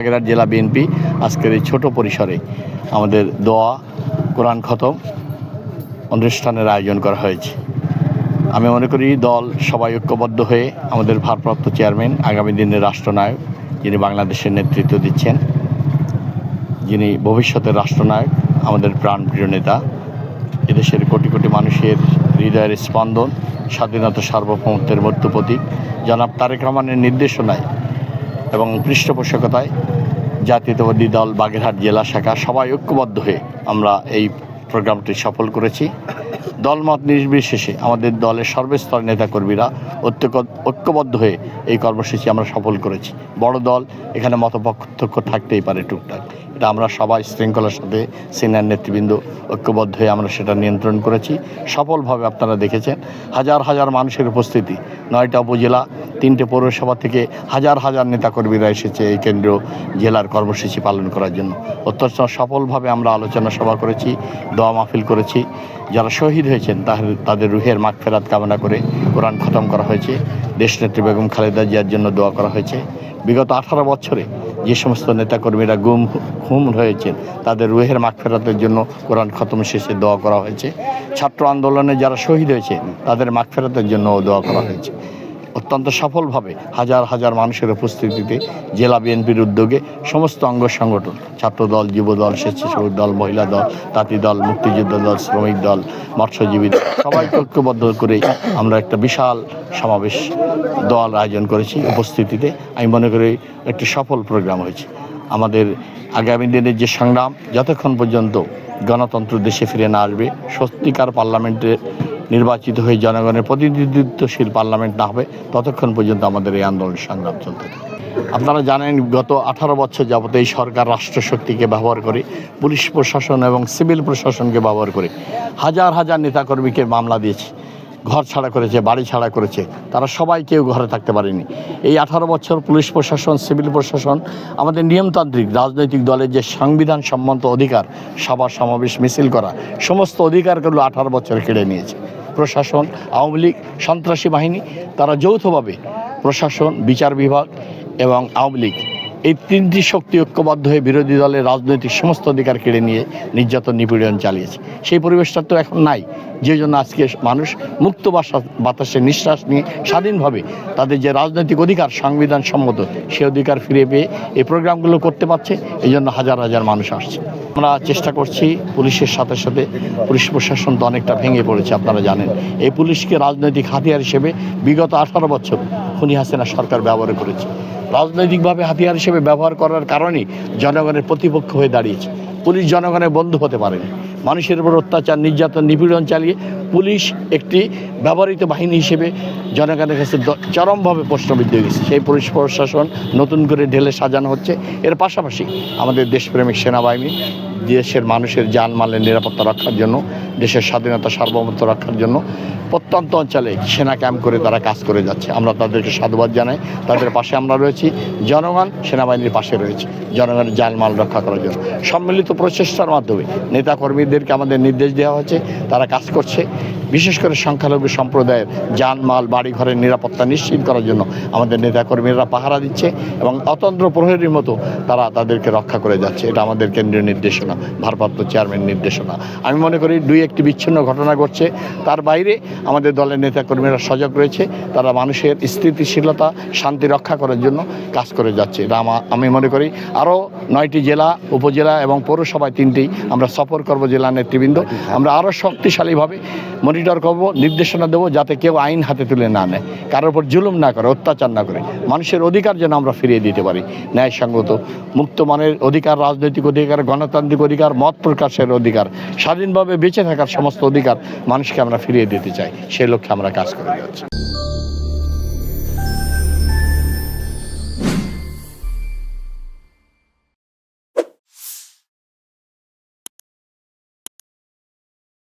বাগেরহাট জেলা বিএনপি আজকের এই ছোট পরিসরে আমাদের দোয়া, কোরআন খতম, অনুষ্ঠানের আয়োজন করা হয়েছে। আমি মনে করি দল সবাই ঐক্যবদ্ধ হয়ে আমাদের ভারপ্রাপ্ত চেয়ারম্যান, আগামী দিনের রাষ্ট্রনায়ক, যিনি বাংলাদেশের নেতৃত্ব দিচ্ছেন, যিনি ভবিষ্যতের রাষ্ট্রনায়ক, আমাদের প্রাণপ্রিয় নেতা, এদেশের কোটি কোটি মানুষের হৃদয়ের স্পন্দন, স্বাধীনতা সার্বভৌমত্বের প্রতীক। জনাব তারেক রহমানের নির্দেশনায় এবং পৃষ্ঠপোষকতায় জাতীয়তাবাদী দল বাগেরহাট জেলা শাখা সবাই ঐক্যবদ্ধ হয়ে আমরা এই প্রোগ্রামটি সফল করেছি। দলমত নির্বিশেষে আমাদের দলের সর্বস্তর নেতাকর্মীরা ঐক্য ঐক্যবদ্ধ হয়ে এই কর্মসূচি আমরা সফল করেছি। বড় দল এখানে মতপার্থক্য থাকতেই পারে টুকটাক। এটা আমরা সবাই শৃঙ্খলার সাথে সিনিয়র নেতৃবৃন্দ ঐক্যবদ্ধ হয়ে আমরা সেটা নিয়ন্ত্রণ করেছি। সফলভাবে আপনারা দেখেছেন, হাজার হাজার মানুষের উপস্থিতি। নয়টা উপজেলা, তিনটে পৌরসভা থেকে হাজার হাজার নেতাকর্মীরা এসেছে এই কেন্দ্রীয় জেলার কর্মসূচি পালন করার জন্য। অত্যন্ত সফলভাবে আমরা আলোচনা সভা করেছি, দোয়া মাহফিল করেছি। যারা শহীদ হয়েছেন, তাহলে তাদের রুহের মাঠ ফেরাত কামনা করে কোরআন খতম করা হয়েছে। দেশনেত্রী বেগম খালেদা জিয়ার জন্য দোয়া করা হয়েছে। বিগত আঠারো বছরে যে সমস্ত নেতাকর্মীরা গুম হুম হয়েছেন, তাদের রুহের মাঠ ফেরাতের জন্য কোরআন খতম শেষে দোয়া করা হয়েছে। ছাত্র আন্দোলনে যারা শহীদ হয়েছে তাদের মাঠ ফেরাতের জন্য দোয়া করা হয়েছে। অত্যন্ত সফলভাবে হাজার হাজার মানুষের উপস্থিতিতে জেলা বিএনপির উদ্যোগে সমস্ত অঙ্গ সংগঠন, ছাত্রদল, যুবদল, স্বেচ্ছাসেবক দল, মহিলা দল তাঁতি দল, মুক্তিযুদ্ধ দল, শ্রমিক দল, মৎস্যজীবী দল, সবাইকে ঐক্যবদ্ধ করে আমরা একটা বিশাল সমাবেশ দল আয়োজন করেছি। উপস্থিতিতে আমি মনে করি একটি সফল প্রোগ্রাম হয়েছে। আমাদের আগামী দিনের যে সংগ্রাম, যতক্ষণ পর্যন্ত গণতন্ত্র দেশে ফিরে না আসবে, সত্যিকার পার্লামেন্টে নির্বাচিত হয়ে জনগণের প্রতিনিধিত্বশীল পার্লামেন্ট না হবে, ততক্ষণ পর্যন্ত আমাদের এই আন্দোলন সংগ্রাম চলতে আপনারা জানেন, গত আঠারো বছর যাবত এই সরকার রাষ্ট্রশক্তিকে ব্যবহার করে, পুলিশ প্রশাসন এবং সিভিল প্রশাসনকে ব্যবহার করে হাজার হাজার নেতাকর্মীকে মামলা দিয়েছে, ঘর ছাড়া করেছে, বাড়ি ছাড়া করেছে, তারা সবাই কেউ ঘরে থাকতে পারেনি। এই আঠারো বছর পুলিশ প্রশাসন, সিভিল প্রশাসন, আমাদের নিয়মতান্ত্রিক রাজনৈতিক দলের যে সংবিধান সম্মত অধিকার, সভা, সমাবেশ, মিছিল করা, সমস্ত অধিকারগুলো আঠারো বছর কেড়ে নিয়েছে। প্রশাসন আওয়ামী লীগ সন্ত্রাসী বাহিনী তারা যৌথভাবে প্রশাসন বিচার বিভাগ এবং আওয়ামী লীগ এই তিনটি শক্তি ঐক্যবদ্ধ হয়ে বিরোধী দলের রাজনৈতিক সমস্ত অধিকার কেড়ে নিয়ে নির্যাতন নিপীড়ন চালিয়েছে। সেই পরিবেশটা তো এখন নাই। যে জন্য আজকে মানুষ মুক্ত বাতাসে নিঃশ্বাস নিয়ে স্বাধীনভাবে তাদের যে রাজনৈতিক অধিকার সংবিধান সম্মত সে অধিকার ফিরে পেয়ে এই প্রোগ্রামগুলো করতে পারছে, এই জন্য হাজার হাজার মানুষ আসছে। আমরা চেষ্টা করছি পুলিশের সাথে সাথে, পুলিশ প্রশাসন তো অনেকটা ভেঙে পড়েছে, আপনারা জানেন। এই পুলিশকে রাজনৈতিক হাতিয়ার হিসেবে বিগত আঠারো বছর খুনি হাসিনা সরকার ব্যবহার করেছে। রাজনৈতিকভাবে হাতিয়ার হিসেবে ব্যবহার করার কারণেই জনগণের প্রতিপক্ষ হয়ে দাঁড়িয়েছে। পুলিশ জনগণের বন্ধু হতে পারেনি। মানুষের উপর অত্যাচার, নির্যাতন, নিপীড়ন চালিয়ে পুলিশ একটি ব্যবহৃত বাহিনী হিসেবে জনগণের কাছে চরমভাবে প্রশ্নবিদ্ধ গেছে। সেই পুলিশ প্রশাসন নতুন করে ঢেলে সাজানো হচ্ছে। এর পাশাপাশি আমাদের দেশপ্রেমিক সেনাবাহিনী, দেশের মানুষের জানমালের নিরাপত্তা রক্ষার জন্য দেশের স্বাধীনতা, সার্বভৌমত্ব রক্ষার জন্য প্রত্যন্ত অঞ্চলে সেনা ক্যাম্প করে তারা কাজ করে যাচ্ছে। আমরা তাদেরকে সাধুবাদ জানাই। তাদের পাশে আমরা রয়েছি। জনগণ সেনাবাহিনীর পাশে রয়েছে। জনগণের জানমাল রক্ষা করার জন্য। সম্মিলিত প্রচেষ্টার মাধ্যমে নেতাকর্মীদেরকে আমাদের নির্দেশ দেওয়া হয়েছে তারা কাজ করছে। বিশেষ করে সংখ্যালঘু সম্প্রদায়ের জানমাল বাড়ি ঘরের নিরাপত্তা নিশ্চিত করার জন্য আমাদের নেতাকর্মীরা পাহারা দিচ্ছে এবং অতন্ত্র প্রহরীর মতো তারা তাদেরকে রক্ষা করে যাচ্ছে। এটা আমাদের কেন্দ্রীয় নির্দেশনা, ভারপ্রাপ্ত চেয়ারম্যান নির্দেশনা। আমি মনে করি দুই একটি বিচ্ছিন্ন ঘটনা ঘটছে। তার বাইরে আমাদের দলের নেতাকর্মীরা সজাগ রয়েছে। তারা মানুষের স্থিতিশীলতা, শান্তি রক্ষা করার জন্য কাজ করে যাচ্ছে। এটা আমা- মনে করি আরও নয়টি জেলা, উপজেলা এবং পৌরসভায় তিনটি আমরা সফর করব জেলা নেতৃবৃন্দ। আমরা আরও শক্তিশালীভাবে মনিটর করব, নির্দেশনা দেবো যাতে কেউ আইন হাতে তুলে না নেয়। কারোর উপর জুলুম না করে, অত্যাচার না করে। মানুষের অধিকার যেন আমরা ফিরিয়ে দিতে পারি। ন্যায়সঙ্গত, মুক্ত মানের অধিকার, রাজনৈতিক অধিকার, গণতান্ত্রিক অধিকার, মত প্রকাশের অধিকার, স্বাধীনভাবে বেঁচে থাকার সমস্ত অধিকার মানুষকে আমরা ফিরিয়ে দিতে চাই। সেই লক্ষ্যে আমরা কাজ করে যাচ্ছি।